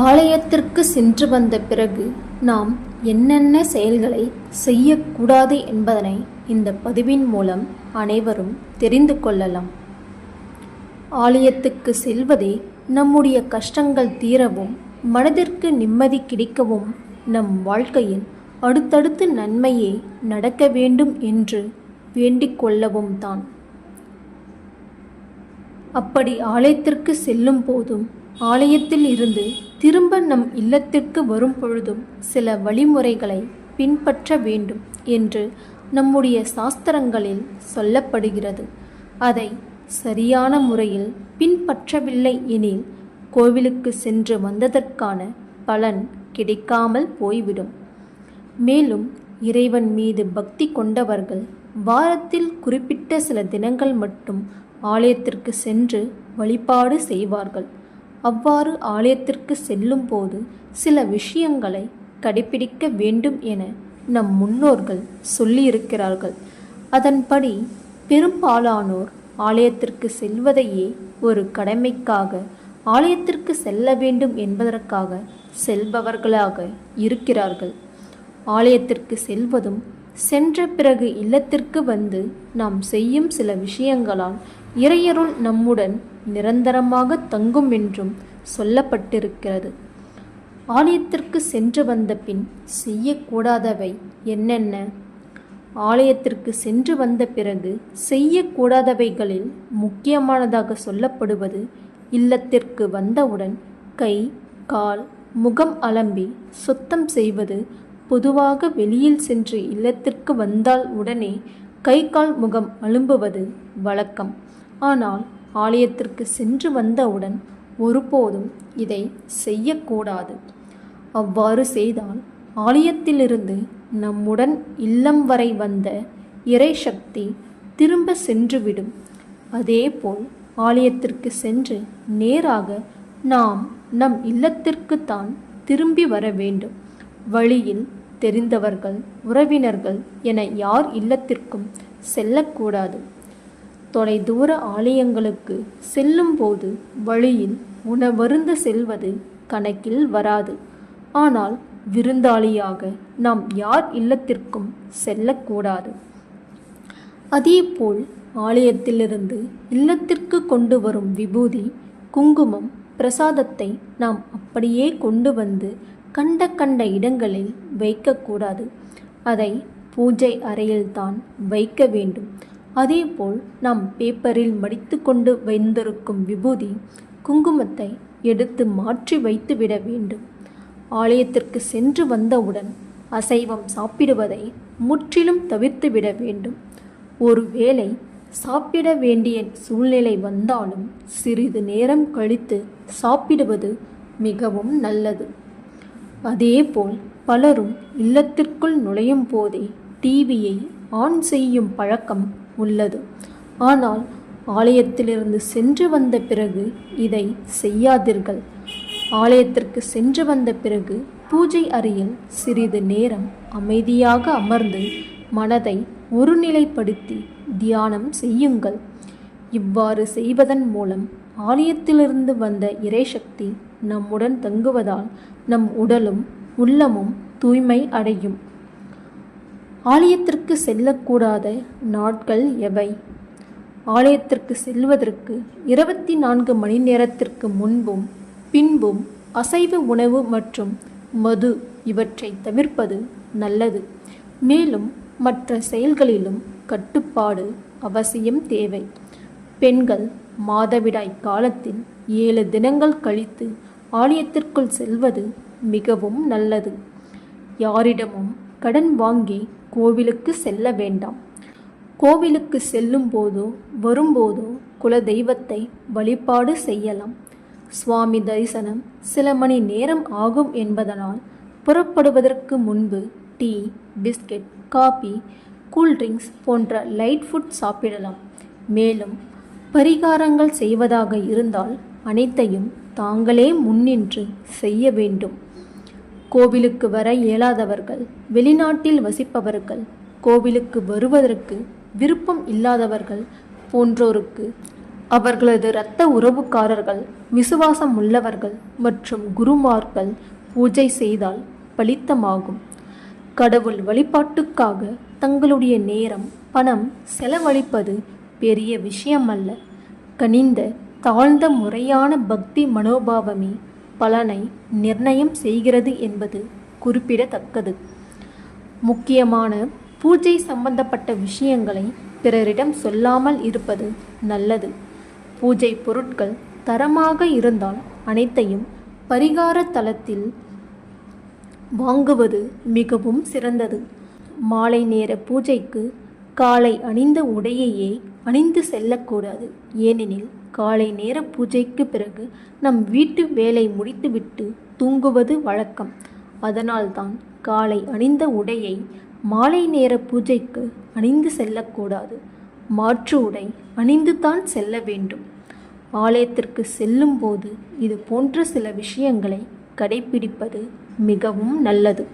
ஆலயத்திற்கு சென்று வந்த பிறகு நாம் என்னென்ன செயல்களை செய்யக்கூடாது என்பதனை இந்த பதிவின் மூலம் அனைவரும் தெரிந்து கொள்ளலாம். ஆலயத்துக்கு செல்வதே நம்முடைய கஷ்டங்கள் தீரவும் மனதிற்கு நிம்மதி கிடைக்கவும் நம் வாழ்க்கையில் அடுத்தடுத்து நன்மையே நடக்க வேண்டும் என்று வேண்டிக் கொள்ளவும் தான். அப்படி ஆலயத்திற்கு செல்லும் போதும் ஆலயத்தில் இருந்து திரும்ப நம் இல்லத்திற்கு வரும் பொழுதும் சில வழிமுறைகளை பின்பற்ற வேண்டும் என்று நம்முடைய சாஸ்திரங்களில் சொல்லப்படுகிறது. அதை சரியான முறையில் பின்பற்றவில்லை எனில் கோவிலுக்கு சென்று வந்ததற்கான பலன் கிடைக்காமல் போய்விடும். மேலும் இறைவன் மீது பக்தி கொண்டவர்கள் வாரத்தில் குறிப்பிட்ட சில தினங்கள் மட்டும் ஆலயத்திற்கு சென்று வழிபாடு செய்வார்கள். அவ்வாறு ஆலயத்திற்கு செல்லும்போது சில விஷயங்களை கடைபிடிக்க வேண்டும் என நம் முன்னோர்கள் சொல்லியிருக்கிறார்கள். அதன்படி பெரும்பாலானோர் ஆலயத்திற்கு செல்வதையே ஒரு கடமைக்காக ஆலயத்திற்கு செல்ல வேண்டும் என்பதற்காக செல்பவர்களாக இருக்கிறார்கள். ஆலயத்திற்கு செல்வதும் சென்ற பிறகு இல்லத்திற்கு வந்து நாம் செய்யும் சில விஷயங்களால் இறையருள் நம்முடன் நிரந்தரமாக தங்கும் என்றும் சொல்லப்பட்டிருக்கிறது. ஆலயத்திற்கு சென்று வந்த பின் செய்யக்கூடாதவை என்னென்ன? ஆலயத்திற்கு சென்று வந்த பிறகு செய்யக்கூடாதவைகளில் முக்கியமானதாக சொல்லப்படுவது இல்லத்திற்கு வந்தவுடன் கை கால் முகம் அலம்பி சுத்தம் செய்வது பொதுவாக வெளியில் சென்று இல்லத்திற்கு வந்தால் உடனே கை கால் முகம் அலும்புவது வழக்கம். ஆனால் ஆலயத்திற்கு சென்று வந்தவுடன் ஒருபோதும் இதை செய்யக்கூடாது. அவ்வாறு செய்தால் ஆலயத்திலிருந்து நம்முடன் இல்லம் வரை வந்த இறை சக்தி திரும்ப சென்றுவிடும். அதேபோல் ஆலயத்திற்கு சென்று நேராக நாம் நம் இல்லத்திற்குத்தான் திரும்பி வர வேண்டும். வழியில் தெரிந்தவர்கள் உறவினர்கள் என யார் இல்லத்திற்கும் செல்லக்கூடாது. தொலைதூர ஆலயங்களுக்கு செல்லும்போது வழியில் உணவருந்த செல்வது கணக்கில் வராது. ஆனால் விருந்தாளியாக நாம் யார் இல்லத்திற்கும் செல்லக்கூடாது. அதேபோல் ஆலயத்திலிருந்து இல்லத்திற்கு கொண்டு வரும் விபூதி குங்குமம் பிரசாதத்தை நாம் அப்படியே கொண்டு வந்து கண்ட கண்ட இடங்களில் வைக்கக்கூடாது. அதை பூஜை அறையில்தான் வைக்க வேண்டும். அதேபோல் நாம் பேப்பரில் மடித்து கொண்டு வைந்திருக்கும் விபூதி குங்குமத்தை எடுத்து மாற்றி வைத்து விட வேண்டும். ஆலயத்திற்கு சென்று வந்தவுடன் அசைவம் சாப்பிடுவதை முற்றிலும் தவிர்த்து விட வேண்டும். ஒருவேளை சாப்பிட வேண்டிய சூழ்நிலை வந்தாலும் சிறிது நேரம் கழித்து சாப்பிடுவது மிகவும் நல்லது. அதேபோல் பலரும் இல்லத்திற்குள் நுழையும் போதே டிவியை ஆன் செய்யும் பழக்கம் உள்ளது. ஆனால் ஆலயத்திலிருந்து சென்று வந்த பிறகு இதை செய்யாதீர்கள். ஆலயத்திற்கு சென்று வந்த பிறகு பூஜை அறையில் சிறிது நேரம் அமைதியாக அமர்ந்து மனதை ஒருநிலைப்படுத்தி தியானம் செய்யுங்கள். இவ்வாறு செய்வதன் மூலம் ஆலயத்திலிருந்து வந்த இறைசக்தி நம்முடன் தங்குவதால் நம் உடலும் உள்ளமும் தூய்மை அடையும். ஆலயத்திற்கு செல்லக்கூடாத நாட்கள் எவை? ஆலயத்திற்கு செல்வதற்கு இருபத்தி நான்கு மணி நேரத்திற்கு முன்பும் பின்பும் அசைவ உணவு மற்றும் மது இவற்றை தவிர்ப்பது நல்லது. மேலும் மற்ற செயல்களிலும் கட்டுப்பாடு அவசியம் தேவை. பெண்கள் மாதவிடாய் காலத்தில் ஏழு தினங்கள் கழித்து ஆலயத்திற்குள் செல்வது மிகவும் நல்லது. யாரிடமும் கடன் வாங்கி கோவிலுக்கு செல்ல வேண்டாம். கோவிலுக்கு செல்லும் போதோ வரும்போதோ குலதெய்வத்தை வழிபாடு செய்யலாம். சுவாமி தரிசனம் சில மணி நேரம் ஆகும் என்பதனால் புறப்படுவதற்கு முன்பு tea biscuit coffee cool drinks போன்ற லைட் ஃபுட் சாப்பிடலாம். மேலும் பரிகாரங்கள் செய்வதாக இருந்தால் அனைத்தையும் தாங்களே முன்னின்று செய்ய வேண்டும். கோவிலுக்கு வர இயலாதவர்கள் வெளிநாட்டில் வசிப்பவர்கள் கோவிலுக்கு வருவதற்கு விருப்பம் இல்லாதவர்கள் போன்றோருக்கு அவர்களது இரத்த உறவுக்காரர்கள் விசுவாசம் உள்ளவர்கள் மற்றும் குருமார்கள் பூஜை செய்தால் பலித்தமாகும். கடவுள் வழிபாட்டுக்காக தங்களுடைய நேரம் பணம் செலவழிப்பது பெரிய விஷயமல்ல. கனிந்த தாழ்ந்த முறையான பக்தி மனோபாவமே பலனை நிர்ணயம் செய்கிறது என்பது குறிப்பிடத்தக்கது. முக்கியமான பூஜை சம்பந்தப்பட்ட விஷயங்களை பிறரிடம் சொல்லாமல் இருப்பது நல்லது. பூஜை பொருட்கள் தரமாக இருந்தால் அனைத்தையும் பரிகார தளத்தில் வாங்குவது மிகவும் சிறந்தது. மாலை நேர பூஜைக்கு காலை அணிந்த உடையையே அணிந்து செல்லக்கூடாது. ஏனெனில் காலை நேர பூஜைக்கு பிறகு நம் வீட்டு வேலை முடித்துவிட்டு தூங்குவது வழக்கம். அதனால்தான் காலை அணிந்த உடையை மாலை நேர பூஜைக்கு அணிந்து செல்லக்கூடாது. மாற்று உடை அணிந்துதான் செல்ல வேண்டும். ஆலயத்திற்கு செல்லும்போது இது போன்ற சில விஷயங்களை கடைபிடிப்பது மிகவும் நல்லது.